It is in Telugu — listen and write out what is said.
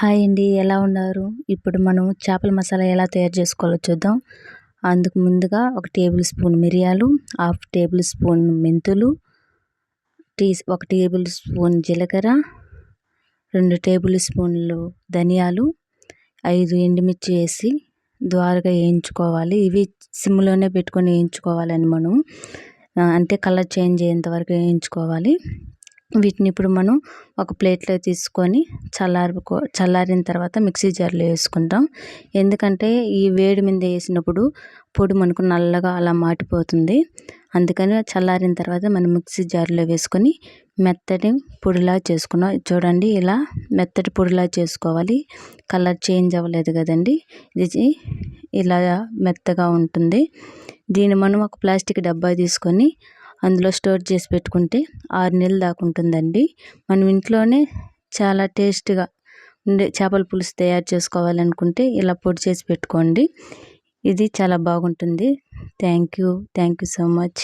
హాయ్ అండి ఎలా ఉన్నారు? ఇప్పుడు మనం చేపల మసాలా ఎలా తయారు చేసుకోవాలో చూద్దాం. అందుకు ముందుగా ఒక టేబుల్ స్పూన్ మిరియాలు హాఫ్ టేబుల్ స్పూన్ మెంతులు టీ ఒక టేబుల్ స్పూన్ జీలకర్ర రెండు టేబుల్ స్పూన్లు ధనియాలు ఐదు ఎండుమిర్చి వేసి ద్వారగా వేయించుకోవాలి. ఇవి సిమ్లోనే పెట్టుకొని వేయించుకోవాలని మనం అంటే కలర్ చేంజ్ అయ్యేంత వరకు వేయించుకోవాలి. వీటిని ఇప్పుడు మనం ఒక ప్లేట్లో తీసుకొని చల్లారుకో చల్లారిన తర్వాత మిక్సీ జార్లో వేసుకుంటాం. ఎందుకంటే ఈ వేడి మీద వేసినప్పుడు పొడి మనకు నల్లగా అలా మాటిపోతుంది. అందుకని చల్లారిన తర్వాత మనం మిక్సీ జార్లో వేసుకొని మెత్తటి పొడిలా చేసుకున్నాం. చూడండి ఇలా మెత్తటి పొడిలా చేసుకోవాలి. కలర్ చేంజ్ అవ్వలేదు కదండి. ఇది ఇలా మెత్తగా ఉంటుంది. దీన్ని మనం ఒక ప్లాస్టిక్ డబ్బా తీసుకొని అందులో స్టోర్ చేసి పెట్టుకుంటే ఆరు నెలలు దాకా ఉంటుందండి. మనం ఇంట్లోనే చాలా టేస్ట్గా ఉండే చేపల పులుసు తయారు చేసుకోవాలనుకుంటే ఇలా పొడి చేసి పెట్టుకోండి. ఇది చాలా బాగుంటుంది. Thank you. Thank you so much.